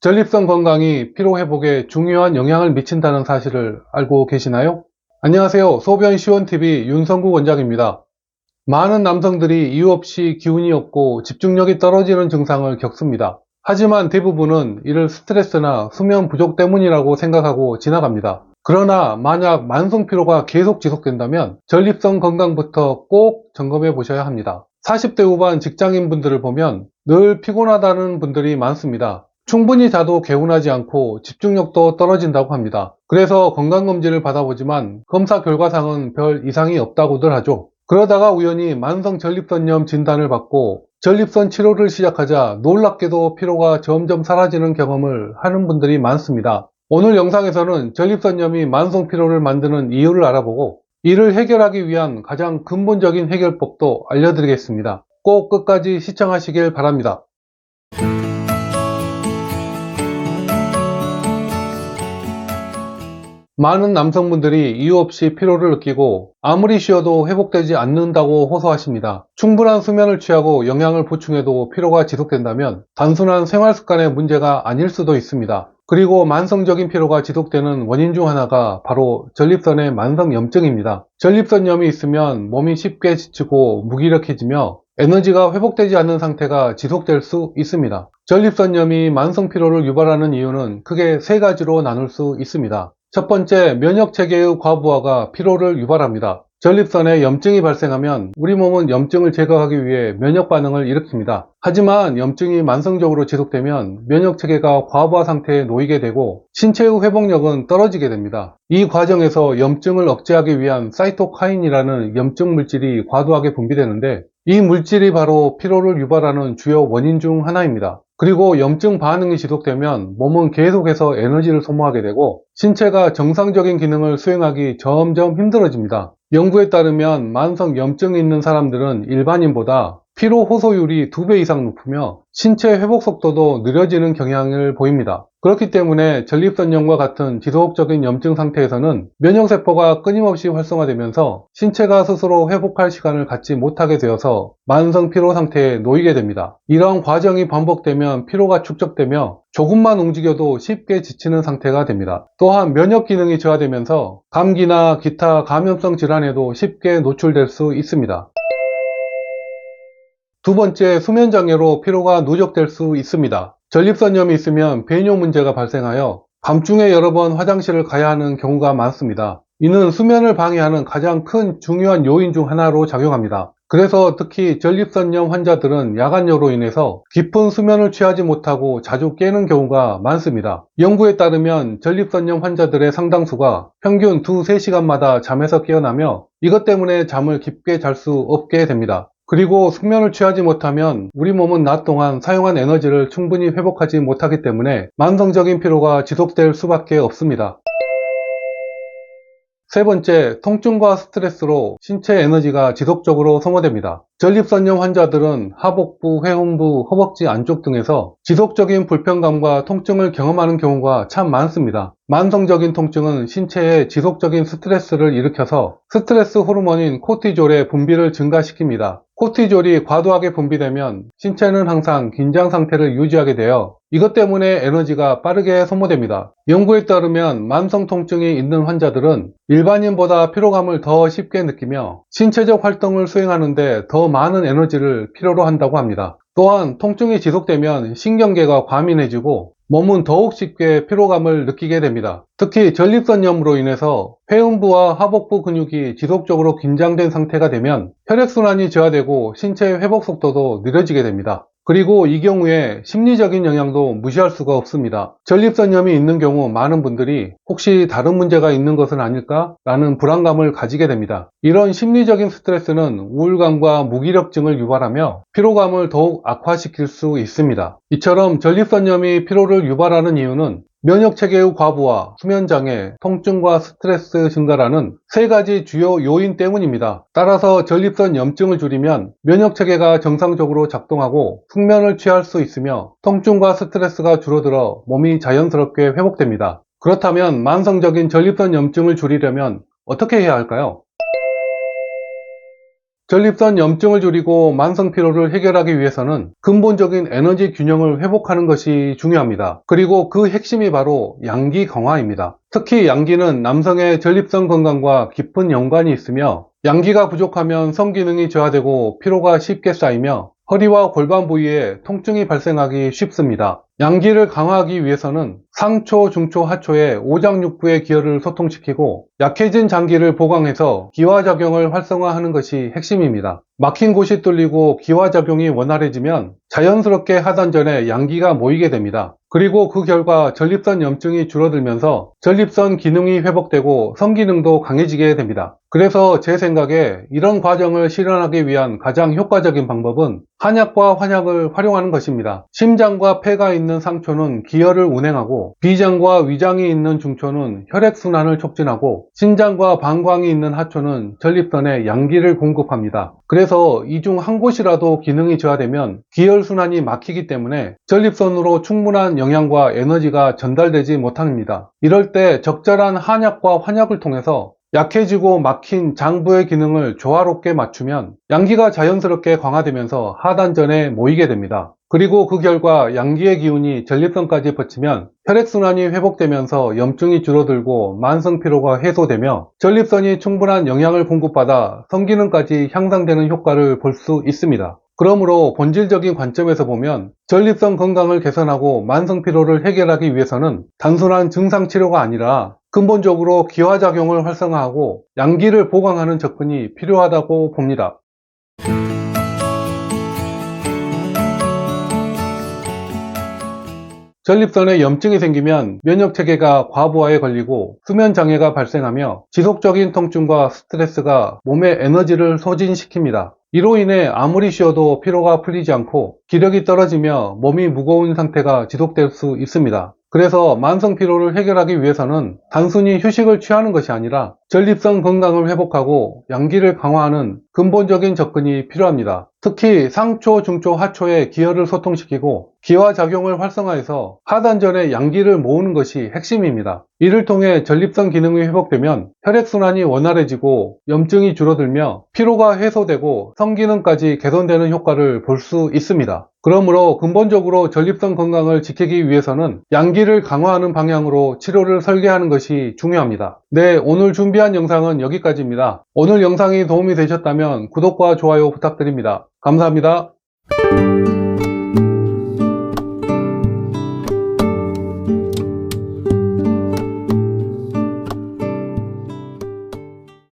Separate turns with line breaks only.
전립선 건강이 피로 회복에 중요한 영향을 미친다는 사실을 알고 계시나요? 안녕하세요. 소변 시원TV 윤성구 원장입니다. 많은 남성들이 이유 없이 기운이 없고 집중력이 떨어지는 증상을 겪습니다. 하지만 대부분은 이를 스트레스나 수면 부족 때문이라고 생각하고 지나갑니다. 그러나 만약 만성 피로가 계속 지속된다면 전립선 건강부터 꼭 점검해 보셔야 합니다. 40대 후반 직장인 분들을 보면 늘 피곤하다는 분들이 많습니다. 충분히 자도 개운하지 않고 집중력도 떨어진다고 합니다. 그래서 건강검진을 받아보지만 검사 결과상은 별 이상이 없다고들 하죠. 그러다가 우연히 만성 전립선염 진단을 받고 전립선 치료를 시작하자 놀랍게도 피로가 점점 사라지는 경험을 하는 분들이 많습니다. 오늘 영상에서는 전립선염이 만성 피로를 만드는 이유를 알아보고 이를 해결하기 위한 가장 근본적인 해결법도 알려드리겠습니다. 꼭 끝까지 시청하시길 바랍니다. 많은 남성분들이 이유 없이 피로를 느끼고 아무리 쉬어도 회복되지 않는다고 호소하십니다. 충분한 수면을 취하고 영양을 보충해도 피로가 지속된다면 단순한 생활 습관의 문제가 아닐 수도 있습니다. 그리고 만성적인 피로가 지속되는 원인 중 하나가 바로 전립선의 만성염증입니다. 전립선염이 있으면 몸이 쉽게 지치고 무기력해지며 에너지가 회복되지 않는 상태가 지속될 수 있습니다. 전립선염이 만성 피로를 유발하는 이유는 크게 세 가지로 나눌 수 있습니다. 첫 번째, 면역 체계의 과부하가 피로를 유발합니다. 전립선에 염증이 발생하면 우리 몸은 염증을 제거하기 위해 면역 반응을 일으킵니다. 하지만 염증이 만성적으로 지속되면 면역 체계가 과부하 상태에 놓이게 되고 신체의 회복력은 떨어지게 됩니다. 이 과정에서 염증을 억제하기 위한 사이토카인이라는 염증 물질이 과도하게 분비되는데 이 물질이 바로 피로를 유발하는 주요 원인 중 하나입니다. 그리고 염증 반응이 지속되면 몸은 계속해서 에너지를 소모하게 되고 신체가 정상적인 기능을 수행하기 점점 힘들어집니다. 연구에 따르면 만성 염증이 있는 사람들은 일반인보다 피로 호소율이 2배 이상 높으며 신체 회복 속도도 느려지는 경향을 보입니다. 그렇기 때문에 전립선염과 같은 지속적인 염증 상태에서는 면역세포가 끊임없이 활성화되면서 신체가 스스로 회복할 시간을 갖지 못하게 되어서 만성 피로 상태에 놓이게 됩니다. 이러한 과정이 반복되면 피로가 축적되며 조금만 움직여도 쉽게 지치는 상태가 됩니다. 또한 면역 기능이 저하되면서 감기나 기타 감염성 질환에도 쉽게 노출될 수 있습니다. 두 번째, 수면장애로 피로가 누적될 수 있습니다. 전립선염이 있으면 배뇨 문제가 발생하여 밤중에 여러 번 화장실을 가야 하는 경우가 많습니다. 이는 수면을 방해하는 가장 큰 중요한 요인 중 하나로 작용합니다. 그래서 특히 전립선염 환자들은 야간여로 인해서 깊은 수면을 취하지 못하고 자주 깨는 경우가 많습니다. 연구에 따르면 전립선염 환자들의 상당수가 평균 2, 3시간마다 잠에서 깨어나며 이것 때문에 잠을 깊게 잘 수 없게 됩니다. 그리고 숙면을 취하지 못하면 우리 몸은 낮 동안 사용한 에너지를 충분히 회복하지 못하기 때문에 만성적인 피로가 지속될 수밖에 없습니다. 세 번째, 통증과 스트레스로 신체 에너지가 지속적으로 소모됩니다. 전립선염 환자들은 하복부, 회음부, 허벅지 안쪽 등에서 지속적인 불편감과 통증을 경험하는 경우가 참 많습니다. 만성적인 통증은 신체에 지속적인 스트레스를 일으켜서 스트레스 호르몬인 코티졸의 분비를 증가시킵니다. 코티졸이 과도하게 분비되면 신체는 항상 긴장 상태를 유지하게 되어 이것 때문에 에너지가 빠르게 소모됩니다. 연구에 따르면 만성 통증이 있는 환자들은 일반인보다 피로감을 더 쉽게 느끼며 신체적 활동을 수행하는데 더 많은 에너지를 필요로 한다고 합니다. 또한 통증이 지속되면 신경계가 과민해지고 몸은 더욱 쉽게 피로감을 느끼게 됩니다. 특히 전립선염으로 인해서 회음부와 하복부 근육이 지속적으로 긴장된 상태가 되면 혈액순환이 저하되고 신체 회복 속도도 느려지게 됩니다. 그리고 이 경우에 심리적인 영향도 무시할 수가 없습니다. 전립선염이 있는 경우 많은 분들이 혹시 다른 문제가 있는 것은 아닐까? 라는 불안감을 가지게 됩니다. 이런 심리적인 스트레스는 우울감과 무기력증을 유발하며 피로감을 더욱 악화시킬 수 있습니다. 이처럼 전립선염이 피로를 유발하는 이유는 면역체계의 과부하, 수면장애, 통증과 스트레스 증가라는 세 가지 주요 요인 때문입니다. 따라서 전립선 염증을 줄이면 면역체계가 정상적으로 작동하고 숙면을 취할 수 있으며 통증과 스트레스가 줄어들어 몸이 자연스럽게 회복됩니다. 그렇다면 만성적인 전립선 염증을 줄이려면 어떻게 해야 할까요? 전립선 염증을 줄이고 만성 피로를 해결하기 위해서는 근본적인 에너지 균형을 회복하는 것이 중요합니다. 그리고 그 핵심이 바로 양기 강화입니다. 특히 양기는 남성의 전립선 건강과 깊은 연관이 있으며 양기가 부족하면 성기능이 저하되고 피로가 쉽게 쌓이며 허리와 골반 부위에 통증이 발생하기 쉽습니다. 양기를 강화하기 위해서는 상초, 중초, 하초의 오장육부의 기혈을 소통시키고 약해진 장기를 보강해서 기화작용을 활성화하는 것이 핵심입니다. 막힌 곳이 뚫리고 기화작용이 원활해지면 자연스럽게 하단 전에 양기가 모이게 됩니다. 그리고 그 결과 전립선 염증이 줄어들면서 전립선 기능이 회복되고 성기능도 강해지게 됩니다. 그래서 제 생각에 이런 과정을 실현하기 위한 가장 효과적인 방법은 한약과 환약을 활용하는 것입니다. 심장과 폐가 있는 상초는 기혈을 운행하고 비장과 위장이 있는 중초는 혈액순환을 촉진하고 신장과 방광이 있는 하초는 전립선에 양기를 공급합니다. 그래서 이 중 한 곳이라도 기능이 저하되면 기혈순환이 막히기 때문에 전립선으로 충분한 영양과 에너지가 전달되지 못합니다. 이럴 때 적절한 한약과 환약을 통해서 약해지고 막힌 장부의 기능을 조화롭게 맞추면 양기가 자연스럽게 강화되면서 하단전에 모이게 됩니다. 그리고 그 결과 양기의 기운이 전립선까지 뻗치면 혈액순환이 회복되면서 염증이 줄어들고 만성 피로가 해소되며 전립선이 충분한 영양을 공급받아 성기능까지 향상되는 효과를 볼 수 있습니다. 그러므로 본질적인 관점에서 보면 전립선 건강을 개선하고 만성 피로를 해결하기 위해서는 단순한 증상 치료가 아니라 근본적으로 기화작용을 활성화하고 양기를 보강하는 접근이 필요하다고 봅니다. 전립선에 염증이 생기면 면역체계가 과부하에 걸리고 수면 장애가 발생하며 지속적인 통증과 스트레스가 몸의 에너지를 소진시킵니다. 이로 인해 아무리 쉬어도 피로가 풀리지 않고 기력이 떨어지며 몸이 무거운 상태가 지속될 수 있습니다. 그래서 만성 피로를 해결하기 위해서는 단순히 휴식을 취하는 것이 아니라 전립선 건강을 회복하고 양기를 강화하는 근본적인 접근이 필요합니다. 특히 상초, 중초, 하초의 기혈을 소통시키고 기화 작용을 활성화해서 하단전에 양기를 모으는 것이 핵심입니다. 이를 통해 전립선 기능이 회복되면 혈액순환이 원활해지고 염증이 줄어들며 피로가 해소되고 성기능까지 개선되는 효과를 볼 수 있습니다. 그러므로 근본적으로 전립선 건강을 지키기 위해서는 양기를 강화하는 방향으로 치료를 설계하는 것이 중요합니다. 네, 오늘 준비한 영상은 여기까지입니다. 오늘 영상이 도움이 되셨다면 구독과 좋아요 부탁드립니다. 감사합니다.